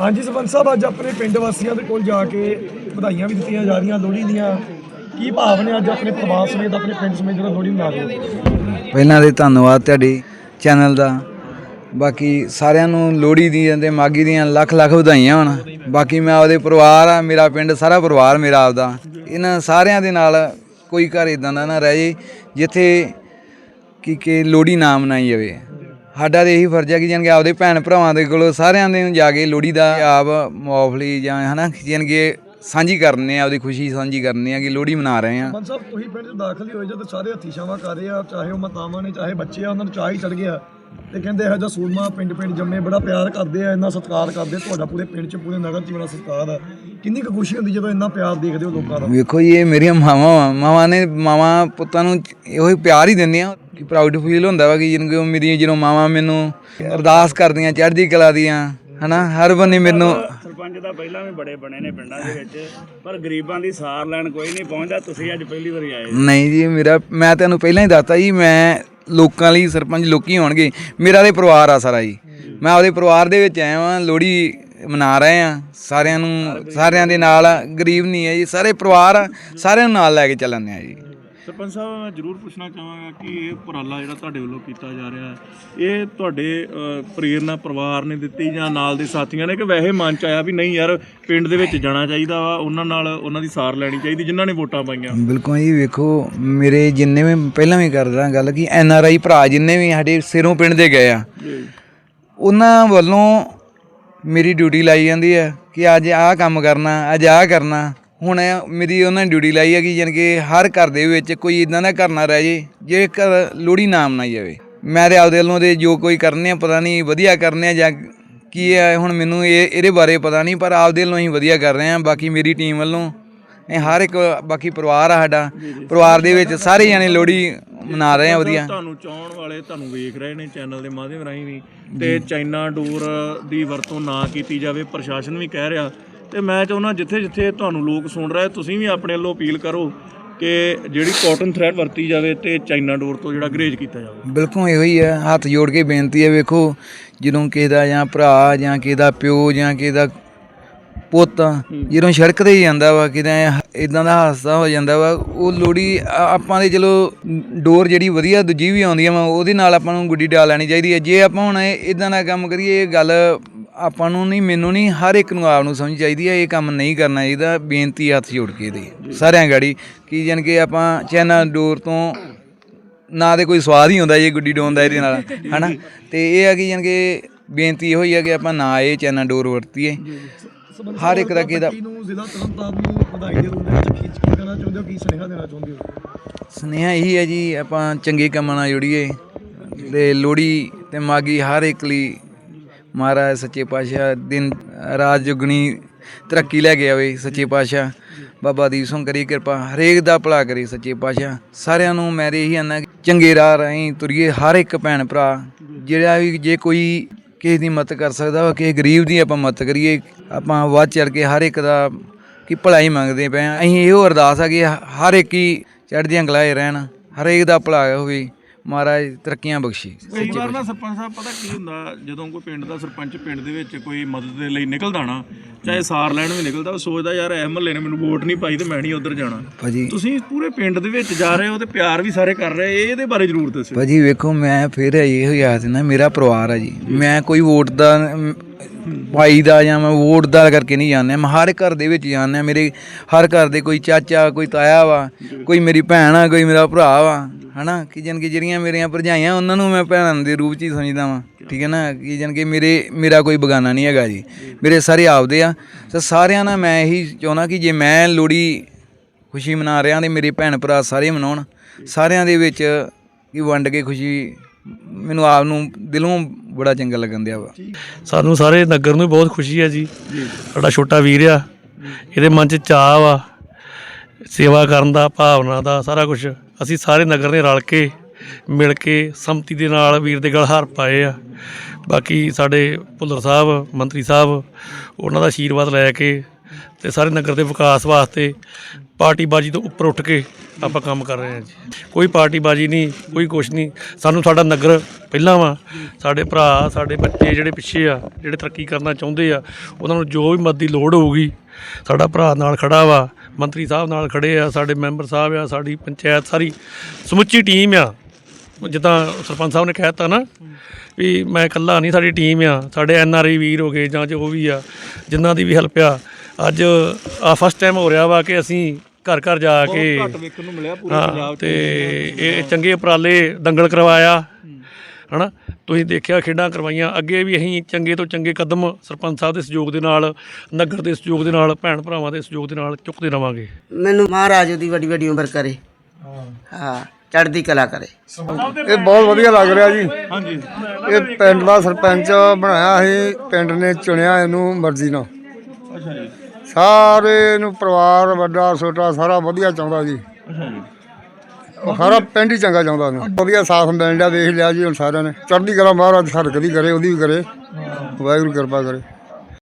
ਹਾਂਜੀ ਸਰਪੰਚ ਸਾਹਿਬ, ਅੱਜ ਆਪਣੇ ਪਿੰਡ ਵਾਸੀਆਂ ਦੇ ਕੋਲ ਜਾ ਕੇ ਵਧਾਈਆਂ ਵੀ ਦਿੱਤੀਆਂ ਜਾ ਰਹੀਆਂ ਲੋਹੜੀ ਦੀਆਂ। ਕੀ ਭਾਵ ਨੇ ਅੱਜ ਆਪਣੇ ਪਰਿਵਾਰ ਸਮੇਤ ਆਪਣੇ ਪਿੰਡ ਸਮੇਤ ਜਿਹੜਾ ਲੋਹੜੀ ਮਨਾ ਰਹੇ ਹੋ? ਪਹਿਲਾਂ ਦੇ ਧੰਨਵਾਦ ਤੁਹਾਡੇ ਚੈਨਲ ਦਾ। ਬਾਕੀ ਸਾਰਿਆਂ ਨੂੰ ਲੋਹੜੀ ਦੀਆਂ ਤੇ ਮਾਗੀ ਦੀਆਂ ਲੱਖ ਲੱਖ ਵਧਾਈਆਂ ਹੋਣ। ਬਾਕੀ ਮੈਂ ਆਪਦੇ ਪਰਿਵਾਰ ਆ, ਮੇਰਾ ਪਿੰਡ, ਸਾਰਾ ਪਰਿਵਾਰ ਮੇਰਾ ਆਪਦਾ। ਇਹਨਾਂ ਸਾਰਿਆਂ ਦੇ ਨਾਲ ਕੋਈ ਘਰ ਇਦਾਂ ਦਾ ਨਾ ਰਹਿ ਜੇ ਜਿੱਥੇ ਕਿ ਕਿ ਲੋਹੜੀ ਨਾ ਮਨਾਈ ਜਾਵੇ। ਸਾਡਾ ਤੇ ਇਹੀ ਫਰਜ਼ ਹੈ ਕਿ ਜਾਨ ਕਿ ਆਪਦੇ ਭੈਣ ਭਰਾਵਾਂ ਦੇ ਕੋਲ ਸਾਰਿਆਂ ਦੇ ਨੂੰ ਜਾ ਕੇ ਲੋਹੜੀ ਦਾ ਆਪ ਮੌਫਲੀ ਜਾਂ ਹਨਾ ਜਾਨ ਕਿ ਸਾਂਝੀ ਕਰਨੇ ਆ, ਆਪਦੀ ਖੁਸ਼ੀ ਸਾਂਝੀ ਕਰਨੀ ਆ ਕਿ ਲੋਹੜੀ ਮਨਾ ਰਹੇ ਆ। ਸਰਪੰਚ ਸਾਹਿਬ ਤੁਸੀਂ ਪਿੰਡ 'ਚ ਦਾਖਲ ਹੀ ਹੋਏ ਜਦੋਂ ਸਾਰੇ ਹੱਥੀ ਛਾਵਾਂ ਕਰ ਰਹੇ ਆ, ਚਾਹੇ ਉਹ ਮਾਤਾਵਾਂ ਨੇ, ਚਾਹੇ ਬੱਚੇ ਆ, ਉਹਨਾਂ ਨੂੰ ਚਾਹ ਹੀ ਚੜ ਗਿਆ। ਤੇ ਕਹਿੰਦੇ ਇਹੋ ਜਿਹਾ ਸੂਰਮਾ ਪਿੰਡ ਪਿੰਡ ਜੰਮੇ ਬੜਾ ਪਿਆਰ ਕਰਦੇ ਆ ਇੰਨਾ ਸਤਿਕਾਰ ਕਰਦੇ ਆ, ਤੁਹਾਡਾ ਪੂਰੇ ਪਿੰਡ 'ਚ ਪੂਰੇ ਨਗਰ 'ਚ ਬੜਾ ਸਤਿਕਾਰ ਆ। ਕਿੰਨੀ ਕੁ ਖੁਸ਼ੀ ਹੁੰਦੀ ਜਦੋਂ ਇੰਨਾ ਪਿਆਰ ਦੇਖਦੇ ਹੋ ਲੋਕਾਂ ਦਾ? ਵੇਖੋ ਜੀ ਇਹ ਮੇਰੀਆਂ ਮਾਵਾਂ ਮਾਵਾਂ ਨੇ ਮਾਵਾਂ ਪੁੱਤਾਂ ਨੂੰ ਇਹੋ ਹੀ ਪਿਆਰ ਹੀ ਦਿੰਦੀਆਂ ਕਿ ਪ੍ਰਾਊਡ ਫੀਲ ਹੁੰਦਾ ਵਾ ਕਿ ਜਿਨ ਮੇਰੀਆਂ ਜਦੋਂ ਮਾਵਾਂ ਮੈਨੂੰ ਅਰਦਾਸ ਕਰਦੀਆਂ ਚੜ੍ਹਦੀ ਕਲਾ ਦੀਆਂ ਹਨਾ? ਹਰ ਬੰਨੇ ਮੈਨੂੰ ਸਰਪੰਚ ਤਾਂ ਪਹਿਲਾਂ ਵੀ ਬੜੇ ਬਣੇ ਨੇ ਪਿੰਡਾਂ ਦੇ ਵਿੱਚ ਪਰ ਗਰੀਬਾਂ ਦੀ ਸਾਰ ਲੈਣ ਕੋਈ ਨਹੀਂ ਪਹੁੰਚਦਾ ਤੁਸੀਂ ਅੱਜ ਪਹਿਲੀ ਵਾਰੀ ਆਏ ਨਹੀਂ ਜੀ ਮੇਰਾ ਮੈਂ ਤੁਹਾਨੂੰ ਪਹਿਲਾਂ ਹੀ ਦੱਸਤਾ ਜੀ ਮੈਂ ਲੋਕਾਂ ਲਈ ਸਰਪੰਚ ਲੋਕੀ ਹੋਣਗੇ, ਮੇਰਾ ਤੇ ਪਰਿਵਾਰ ਆ ਸਾਰਾ ਜੀ। ਮੈਂ ਆਪਦੇ ਪਰਿਵਾਰ ਦੇ ਵਿੱਚ ਆਇਆ ਵਾਂ, ਲੋਹੜੀ ਮਨਾ ਰਹੇ ਆ, ਸਾਰਿਆਂ ਨੂੰ, ਸਾਰਿਆਂ ਦੇ ਨਾਲ ਗਰੀਬ ਨਹੀਂ ਹੈ ਜੀ, ਸਾਰੇ ਪਰਿਵਾਰ ਆ, ਸਾਰਿਆਂ ਨੂੰ ਨਾਲ ਲੈ ਕੇ ਚੱਲਣੇ ਆ ਜੀ। ਸਰਪੰਚ ਸਾਹਿਬ ਮੈਂ ਜ਼ਰੂਰ ਪੁੱਛਣਾ ਚਾਹਾਂਗਾ ਕਿ ਇਹ ਉਪਰਾਲਾ ਜਿਹੜਾ ਤੁਹਾਡੇ ਵੱਲੋਂ ਕੀਤਾ ਜਾ ਰਿਹਾ ਹੈ ਇਹ ਤੁਹਾਡੇ ਅ, ਪ੍ਰੇਰਨਾ ਪਰਿਵਾਰ ਨੇ ਦਿੱਤੀ ਜਾਂ ਨਾਲ ਦੇ ਸਾਥੀਆਂ ਨੇ? ਕਿ ਵੈਸੇ ਮਨ ਚ ਆਇਆ ਵੀ ਨਹੀਂ ਯਾਰ ਪਿੰਡ ਦੇ ਵਿੱਚ ਜਾਣਾ ਚਾਹੀਦਾ ਵਾ ਉਹਨਾਂ ਨਾਲ ਉਹਨਾਂ ਦੀ ਸਾਰ ਲੈਣੀ ਚਾਹੀਦੀ ਜਿਨ੍ਹਾਂ ਨੇ ਵੋਟਾਂ ਪਾਈਆਂ। ਬਿਲਕੁਲ ਜੀ ਵੇਖੋ ਮੇਰੇ ਜਿੰਨੇ ਵੀ ਪਹਿਲਾਂ ਵੀ ਕਰਦਾ ਗੱਲ ਕਿ ਐਨ ਆਰ ਆਈ ਭਰਾ ਜਿੰਨੇ ਵੀ ਸਾਡੇ ਸਿਰੋਂ ਪਿੰਡ ਦੇ ਗਏ ਆ ਉਹਨਾਂ ਵੱਲੋਂ ਮੇਰੀ ਡਿਊਟੀ ਲਾਈ ਜਾਂਦੀ ਹੈ ਕਿ ਅੱਜ ਆਹ ਕੰਮ ਕਰਨਾ ਅੱਜ ਆਹ ਕਰਨਾ। ਹੁਣ ਮੇਰੀ ਉਹਨਾਂ ਨੇ ਡਿਊਟੀ ਲਾਈ ਹੈ ਕਿ ਜਾਣੀ ਕਿ ਹਰ ਘਰ ਦੇ ਵਿੱਚ ਕੋਈ ਇਦਾਂ ਦਾ ਘਰ ਨਾ ਰਹਿ ਜੇ ਜੇ ਘਰ ਲੋਹੜੀ ਨਾ ਮਨਾਈ ਜਾਵੇ। ਮੈਂ ਤੇ ਆਪਦੇ ਵੱਲੋਂ ਦੇ ਜੋ ਕੋਈ ਕਰਨੇ ਆ ਪਤਾ ਨਹੀਂ ਵਧੀਆ ਕਰਨੇ ਆ ਜਾਂ ਕੀ ਹੈ ਹੁਣ ਮੈਨੂੰ ਇਹ ਇਹਦੇ ਬਾਰੇ ਪਤਾ ਨਹੀਂ ਪਰ ਆਪਦੇ ਵੱਲੋਂ ਹੀ ਵਧੀਆ ਕਰ ਰਹੇ ਆ। ਬਾਕੀ ਮੇਰੀ ਟੀਮ ਵੱਲੋਂ ਇਹ ਹਰ ਇੱਕ ਬਾਕੀ ਪਰਿਵਾਰ ਆ ਸਾਡਾ ਪਰਿਵਾਰ ਦੇ ਵਿੱਚ ਸਾਰੇ ਜਾਣੇ ਲੋਹੜੀ ਮਨਾ ਰਹੇ ਆ ਵਧੀਆ। ਤੁਹਾਨੂੰ ਚਾਹਣ ਵਾਲੇ ਤੁਹਾਨੂੰ ਵੇਖ ਰਹੇ ਨੇ ਚੈਨਲ ਦੇ ਮਾਧਿਅਮ ਰਾਹੀਂ ਵੀ। ਤੇ ਚਾਈਨਾ ਡੋਰ ਦੀ ਵਰਤੋਂ ਨਾ ਕੀਤੀ ਜਾਵੇ ਪ੍ਰਸ਼ਾਸਨ ਵੀ ਕਹਿ ਰਿਹਾ ਤੇ ਮੈਂ ਚਾਹੁੰਦਾ ਜਿੱਥੇ ਜਿੱਥੇ ਤੁਹਾਨੂੰ ਲੋਕ ਸੁਣ ਰਹੇ ਤੁਸੀਂ ਵੀ ਆਪਣੇ ਵੱਲੋਂ ਅਪੀਲ ਕਰੋ ਕਿ ਜਿਹੜੀ ਕਾਟਨ ਥ੍ਰੈਡ ਵਰਤੀ ਜਾਵੇ ਤੇ ਚਾਈਨਾ ਡੋਰ ਤੋਂ ਜਿਹੜਾ ਗਰੇਜ ਕੀਤਾ ਜਾਵੇ। ਬਿਲਕੁਲ ਇਹੋ ਹੀ ਹੈ। ਹੱਥ ਜੋੜ ਕੇ ਬੇਨਤੀ ਹੈ ਵੇਖੋ ਜਦੋਂ ਕਿਸੇ ਦਾ ਜਾਂ ਭਰਾ ਜਾਂ ਕਿਸੇ ਦਾ ਪਿਓ ਜਾਂ ਕਿਸੇ ਦਾ ਪੁੱਤ ਜਦੋਂ ਸੜਕ ਤੇ ਹੀ ਜਾਂਦਾ ਵਾ ਕਿਤੇ ਇਦਾਂ ਦਾ ਹਾਦਸਾ ਹੋ ਜਾਂਦਾ ਵਾ ਉਹ ਲੋੜੀ ਆਪਾਂ ਦੇ ਚਲੋ ਡੋਰ ਜਿਹੜੀ ਵਧੀਆ ਦੂਜੀ ਵੀ ਆਉਂਦੀ ਆ ਉਹਦੇ ਨਾਲ ਆਪਾਂ ਨੂੰ ਗੁੱਡੀ ਡਾਲ ਲੈਣੀ ਚਾਹੀਦੀ ਹੈ। ਜੇ ਆਪਾਂ ਹੁਣ ਇਦਾਂ ਦਾ ਕੰਮ ਕਰੀਏ ਇਹ ਗੱਲ ਆਪਾਂ ਨੂੰ ਨਹੀਂ ਮੈਨੂੰ ਨਹੀਂ ਹਰ ਇੱਕ ਨੂੰ ਆਪ ਨੂੰ ਸਮਝ ਚਾਹੀਦੀ ਹੈ ਇਹ ਕੰਮ ਨਹੀਂ ਕਰਨਾ ਚਾਹੀਦਾ ਬੇਨਤੀ ਹੱਥ ਜੋੜ ਕੇ ਦੇ ਸਾਰਿਆਂ ਗਾੜੀ ਕੀ ਜਾਨ ਕਿ ਆਪਾਂ ਚੈਨਾ ਡੋਰ ਤੋਂ ਨਾ ਤੇ ਕੋਈ ਸਵਾਦ ਹੀ ਹੁੰਦਾ ਜੇ ਗੁੱਡੀ ਡੋਨ ਦਾ ਇਹਦੇ ਨਾਲ ਹਨਾ? ਤੇ ਇਹ ਆ ਕਿ ਜਾਨ ਕਿ ਬੇਨਤੀ ਇਹੋ ਹੀ ਆ ਕਿ ਆਪਾਂ ਨਾ ਇਹ ਚੈਨਾ ਡੋਰ ਵਰਤੀਏ। ਹਰ ਇੱਕ ਦਾ ਕਿਹਦਾ ਸਾਹਿਬ, ਨੂੰ ਜ਼ਿਲ੍ਹਾ ਤਰਨਤਾਰਨ ਨੂੰ ਵਧਾਈ ਦੇ ਰੂਪ ਦੇ ਵਿੱਚ ਖਿੱਚ ਕੇ ਦੇਣਾ ਚਾਹੁੰਦੇ ਹੋ ਕੀ ਸੁਨੇਹਾ ਦੇਣਾ ਚਾਹੁੰਦੇ ਹੋ? ਸੁਨੇਹਾ ਇਹੀ ਹੈ ਜੀ ਆਪਾਂ ਚੰਗੇ ਕੰਮਾਂ ਨਾਲ ਜੁੜੀਏ ਤੇ ਲੋੜੀ ਤੇ ਮਾਗੀ ਹਰ ਇੱਕ ਲਈ ਮਹਾਰਾਜ ਸੱਚੇ ਪਾਤਸ਼ਾਹ ਦਿਨ ਰਾਤ ਜੁਗਣੀ ਤਰੱਕੀ ਲੈ ਕੇ ਆਵੇ ਸੱਚੇ ਪਾਤਸ਼ਾਹ। ਬਾਬਾ ਦੀਪ ਸਿੰਘ ਕਰੀ ਕਿਰਪਾ, ਹਰੇਕ ਦਾ ਭਲਾ ਕਰੇ ਸੱਚੇ ਪਾਤਸ਼ਾਹ। ਸਾਰਿਆਂ ਨੂੰ ਮੈਂ ਤੇ ਇਹੀ ਆਨਾ ਚੰਗੇ ਰਾਹ ਰਾਹੀਂ ਤੁਰੀਏ, ਹਰ ਇੱਕ ਭੈਣ ਭਰਾ, ਜਿਹੜਾ ਵੀ ਜੇ ਕੋਈ ਕਿਸੇ ਦੀ ਮਦਦ ਕਰ ਸਕਦਾ ਵਾ, ਕਿਸੇ ਗਰੀਬ ਦੀ ਆਪਾਂ ਮਦਦ ਕਰੀਏ, ਆਪਾਂ ਵੱਧ ਚੜ ਕੇ ਹਰ ਇੱਕ ਦਾ ਕਿ ਭਲਾ ਹੀ ਮੰਗਦੇ ਪਏ ਆ। ਅਸੀਂ ਇਹੋ ਅਰਦਾਸ ਆ ਕਿ ਹਰ ਇੱਕ ਹੀ ਚੜ੍ਹਦੀਆਂ ਗਲਾਏ ਰਹਿਣ, ਹਰੇਕ ਦਾ ਭਲਾ ਹੋਵੇ। ਮਹਾਰਾਜ ਤਰੱਕੀਆਂ ਬਖਸ਼ੇ। ਕਈ ਵਾਰ ਨਾ ਸਰਪੰਚ ਸਾਹਿਬ ਪਤਾ ਕੀ ਹੁੰਦਾ ਜਦੋਂ ਕੋਈ ਪਿੰਡ ਦਾ ਸਰਪੰਚ ਪਿੰਡ ਦੇ ਵਿੱਚ ਕੋਈ ਮਦਦ ਦੇ ਲਈ ਨਿਕਲਦਾ ਨਾ ਚਾਹੇ ਸਾਰ ਲੈਣ ਵੀ ਨਿਕਲਦਾ ਉਹ ਸੋਚਦਾ ਯਾਰ ਇਹ ਮਹੱਲੇ ਨੇ ਮੈਨੂੰ ਵੋਟ ਨਹੀਂ ਪਾਈ ਤੇ ਮੈਂ ਨਹੀਂ ਉਧਰ ਜਾਣਾ। ਭਾਜੀ। ਤੁਸੀਂ ਪੂਰੇ ਪਿੰਡ ਦੇ ਵਿੱਚ ਜਾ ਰਹੇ ਹੋ ਤੇ ਪਿਆਰ ਵੀ ਸਾਰੇ ਕਰ ਰਹੇ ਇਹਦੇ ਬਾਰੇ ਜ਼ਰੂਰ ਦੱਸਿਓ। ਭਾਜੀ ਵੇਖੋ ਮੈਂ ਫਿਰ ਇਹੋ ਯਾਦ ਨਾ ਮੇਰਾ ਪਰਿਵਾਰ ਆ ਜੀ। ਮੈਂ ਕੋਈ ਵੋਟ ਦਾ ਭਾਈ ਦਾ ਜਾਂ ਮੈਂ ਵੋਟ ਦਾ ਕਰਕੇ ਨਹੀਂ ਜਾਣਿਆ। ਮੈਂ ਹਰ ਘਰ ਦੇ ਵਿੱਚ ਜਾਣਿਆ। ਮੇਰੇ ਹਰ ਘਰ ਦੇ ਕੋਈ ਚਾਚਾ, ਕੋਈ ਤਾਇਆ ਵਾ, ਕੋਈ ਮੇਰੀ ਭੈਣ ਆ, ਕੋਈ ਮੇਰਾ ਭਰਾ ਵਾ, ਹਨਾ? ਕਿ ਜਨ ਕਿ ਜਿਹੜੀਆਂ ਮੇਰੀਆਂ ਭਰਜਾਈਆਂ, ਉਹਨਾਂ ਨੂੰ ਮੈਂ ਭੈਣਾਂ ਦੇ ਰੂਪ 'ਚ ਹੀ ਸਮਝਦਾ ਵਾਂ। ਠੀਕ ਹੈ ਨਾ? ਕਿ ਜਨ ਕਿ ਮੇਰੇ, ਮੇਰਾ ਕੋਈ ਬਗਾਨਾ ਨਹੀਂ ਹੈਗਾ ਜੀ। ਮੇਰੇ ਸਾਰੇ ਆਪਦੇ ਆ। ਤੇ ਸਾਰਿਆਂ ਨਾਲ ਮੈਂ ਇਹੀ ਚਾਹੁੰਦਾ ਕਿ ਜੇ ਮੈਂ ਲੋੜੀ ਖੁਸ਼ੀ ਮਨਾ ਰਿਹਾ ਤੇ ਮੇਰੇ ਭੈਣ ਭਰਾ ਸਾਰੇ ਮਨਾਉਣ। ਸਾਰਿਆਂ ਦੇ ਵਿੱਚ ਕਿ ਵੰਡ ਕੇ ਖੁਸ਼ੀ ਮੈਨੂੰ ਆਪ ਨੂੰ ਦਿਲੋਂ ਬੜਾ ਚੰਗਾ ਲੱਗਣ ਦਿਆ ਵਾ। ਸਾਨੂੰ ਸਾਰੇ ਨਗਰ ਨੂੰ ਬਹੁਤ ਖੁਸ਼ੀ ਹੈ ਜੀ। ਸਾਡਾ ਛੋਟਾ ਵੀਰ ਆ, ਇਹਦੇ ਮਨ 'ਚ ਚਾਹ ਵਾ, ਸੇਵਾ ਕਰਨ ਦਾ, ਭਾਵਨਾ ਦਾ, ਸਾਰਾ ਕੁਝ ਅਸੀਂ ਸਾਰੇ ਨਗਰ ਨੇ ਰਲ ਕੇ, ਮਿਲ ਕੇ ਸੰਮਤੀ ਦੇ ਨਾਲ ਵੀਰ ਦੇ ਗਲ ਹਾਰ ਪਾਏ ਆ। ਬਾਕੀ ਸਾਡੇ ਭੁੱਲਰ ਸਾਹਿਬ, ਮੰਤਰੀ ਸਾਹਿਬ, ਉਹਨਾਂ ਦਾ ਆਸ਼ੀਰਵਾਦ ਲੈ ਕੇ ਤੇ ਸਾਰੇ ਨਗਰ ਦੇ ਵਿਕਾਸ ਵਾਸਤੇ ਪਾਰਟੀਬਾਜ਼ੀ ਤੋਂ ਉੱਪਰ ਉੱਠ ਕੇ ਆਪਾਂ ਕੰਮ ਕਰ ਰਹੇ ਹਾਂ ਜੀ। ਕੋਈ ਪਾਰਟੀਬਾਜ਼ੀ ਨਹੀਂ, ਕੋਈ ਕੁਛ ਨਹੀਂ। ਸਾਨੂੰ ਸਾਡਾ ਨਗਰ ਪਹਿਲਾਂ ਵਾ, ਸਾਡੇ ਭਰਾ, ਸਾਡੇ ਬੱਚੇ ਜਿਹੜੇ ਪਿੱਛੇ ਆ, ਜਿਹੜੇ ਤਰੱਕੀ ਕਰਨਾ ਚਾਹੁੰਦੇ ਆ, ਉਹਨਾਂ ਨੂੰ ਜੋ ਵੀ ਮਦਦ ਦੀ ਲੋੜ ਹੋਊਗੀ, ਸਾਡਾ ਭਰਾ ਨਾਲ ਖੜਾ ਵਾ, ਮੰਤਰੀ ਸਾਹਿਬ ਨਾਲ ਖੜੇ ਆ, ਸਾਡੇ ਮੈਂਬਰ ਸਾਹਿਬ ਆ, ਸਾਡੀ ਪੰਚਾਇਤ ਸਾਰੀ, ਸਮੁੱਚੀ ਟੀਮ ਆ। ਜਿੱਦਾਂ ਸਰਪੰਚ ਸਾਹਿਬ ਨੇ ਕਹਿ ਦਿੱਤਾ ਨਾ ਵੀ ਮੈਂ ਇਕੱਲਾ ਨਹੀਂ, ਸਾਡੀ ਟੀਮ ਆ। ਸਾਡੇ ਐਨ ਆਰ ਆਈ ਵੀਰ ਹੋ ਗਏ ਜਾਂ ਜੋ ਵੀ ਆ, ਜਿਨ੍ਹਾਂ ਦੀ ਵੀ ਹੈਲਪ ਆ। ਅੱਜ ਆ ਫਸਟ ਟਾਈਮ ਹੋ ਰਿਹਾ ਵਾ ਕਿ ਅਸੀਂ ਘਰ ਘਰ ਜਾ ਕੇ ਘੱਟ ਵੇਖਣ ਨੂੰ ਮਿਲਿਆ ਪੂਰੇ ਹਾਂ ਪੰਜਾਬ 'ਚ ਤੇ ਇਹ ਚੰਗੇ ਉਪਰਾਲੇ ਦੰਗਲ ਕਰਵਾਇਆ। ਹਨਾ? ਤੁਸੀਂ ਦੇਖਿਆ ਖੇਡਾਂ ਕਰਵਾਈਆਂ। ਅੱਗੇ ਵੀ ਅਸੀਂ ਚੰਗੇ ਤੋਂ ਚੰਗੇ ਕਦਮ ਸਰਪੰਚ ਸਾਹਿਬ ਦੇ ਸਹਿਯੋਗ ਦੇ ਨਾਲ ਨਗਰ ਦੇ ਸਹਿਯੋਗ ਦੇ ਨਾਲ ਭੈਣ ਭਰਾਵਾਂ ਦੇ ਸਹਿਯੋਗ ਦੇ ਨਾਲ ਚੁੱਕਦੇ ਰਵਾਂਗੇ। ਮੈਨੂੰ ਮਹਾਰਾਜ ਦੀ ਵੱਡੀ ਵੱਡੀ ਉਮਰ ਕਰੇ। ਹਾਂ ਚੜ੍ਹਦੀ ਕਲਾ ਕਰੇ। ਇਹ ਬਹੁਤ ਵਧੀਆ ਲੱਗ ਰਿਹਾ ਜੀ। ਹਾਂਜੀ। ਇਹ ਪਿੰਡ ਦਾ ਸਰਪੰਚ ਬਣਾਇਆ ਸੀ ਪਿੰਡ ਨੇ ਚੁਣਿਆ ਇਹਨੂੰ ਮਰਜ਼ੀ ਨਾਲ। ਅੱਛਾ ਜੀ। ਸਾਰੇ ਨੂੰ ਪਰਿਵਾਰ ਵੱਡਾ ਛੋਟਾ ਸਾਰਾ ਵਧੀਆ ਚਾਹੁੰਦਾ ਜੀ। ਸਾਰਾ ਪਿੰਡ ਹੀ ਚੰਗਾ ਚਾਹੁੰਦਾ ਉਹਨੂੰ। ਵਧੀਆ ਸਾਥ ਮਿਲਣ ਡਿਆ ਦੇਖ ਲਿਆ ਜੀ ਹੁਣ ਸਾਰਿਆਂ ਨੇ। ਚੜ੍ਹਦੀ ਕਲਾ ਮਹਾਰਾਜ ਹਰ ਕਦੀ ਕਰੇ ਉਹਦੀ ਵੀ ਕਰੇ। ਵਾਹਿਗੁਰੂ ਕਿਰਪਾ ਕਰੇ।